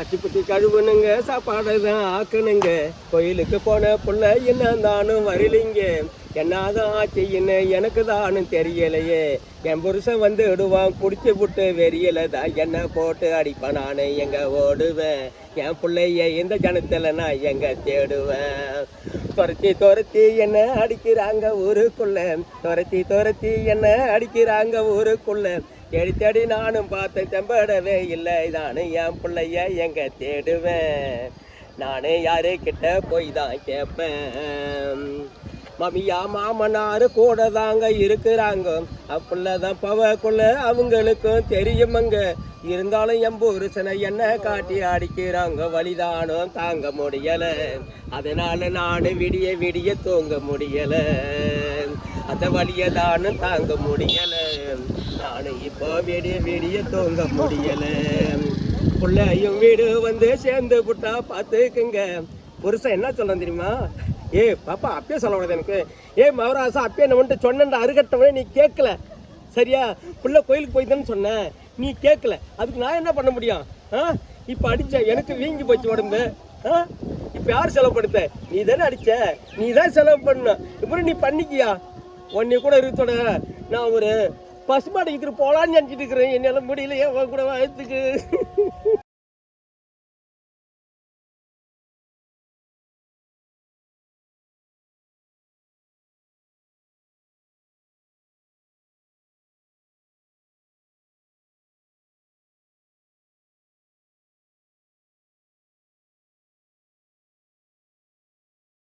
கட்டிப்புட்டி கழுவுனுங்க சாப்பாடு தான் ஆக்கணுங்க கோயிலுக்கு போன புள்ள என்ன தானும் வரலிங்க. என்னதான் ஆச்சுன்னு எனக்கு தானும் தெரியலையே. என் புருஷன் வந்து விடுவான் குடிச்சு விட்டு வெறியல. தான் என்ன போட்டு அடிப்பான் நான் எங்க ஓடுவேன். என் பிள்ளைய எந்த ஜனத்துல நான் எங்க தேடுவேன். துரத்தி துரத்தி என்ன அடிக்கிறாங்க ஊருக்குள்ள. துரத்தி துரத்தி என்ன அடிக்கிறாங்க ஊருக்குள்ள. தேடி தேடி நானும் பார்த்தேன் செம்படவே இல்லை. நானும் என் பிள்ளைய எங்க தேடுவேன்? நானே யாரு கிட்ட போய் தான் கேட்பேன்? மமியா மாமனாரு கூட தாங்க இருக்கிறாங்க. அப்புள்ளதான் பவக்குள்ள அவங்களுக்கும் தெரியுமங்க. இருந்தாலும் என் புருஷனை என்ன காட்டி அடிக்கிறாங்க? வழிதானும் தாங்க முடியல. அதனால நானும் விடிய விடிய தூங்க முடியல. அந்த வலிய தானும் தாங்க முடியல. நானும் இப்போ விடிய விடிய தூங்க முடியல. பிள்ளையும் வீடு வந்து சேர்ந்து புட்டா பார்த்துக்குங்க. புருஷன் என்ன சொல்கிறேன் தெரியுமா? ஏ பாப்பா அப்பயே சொல்ல கூடாது எனக்கு. ஏ மவராசா அப்பயே என்ன வந்துட்டு சொன்னேன் அருகட்டவனே நீ கேட்கல. சரியா? புள்ள கோயிலுக்கு போய்தான்னு சொன்னேன். நீ கேட்கல. அதுக்கு நான் என்ன பண்ண முடியும்? ஆ? இப்போ அடித்த எனக்கு வீங்கி போச்சு உடம்பு. ஆ? இப்போ யார் செலவு படுத்த? நீ தானே அடித்த நீ தான் செலவு பண்ண. இப்போ நீ பண்ணிக்கியா? உன்னை கூட இருக்கத்தோட நான் ஒரு பசுமாடு இதில் போகலான்னு நினச்சிட்டு இருக்கிறேன். என்னால் முடியலையே உன் கூட வயசுக்கு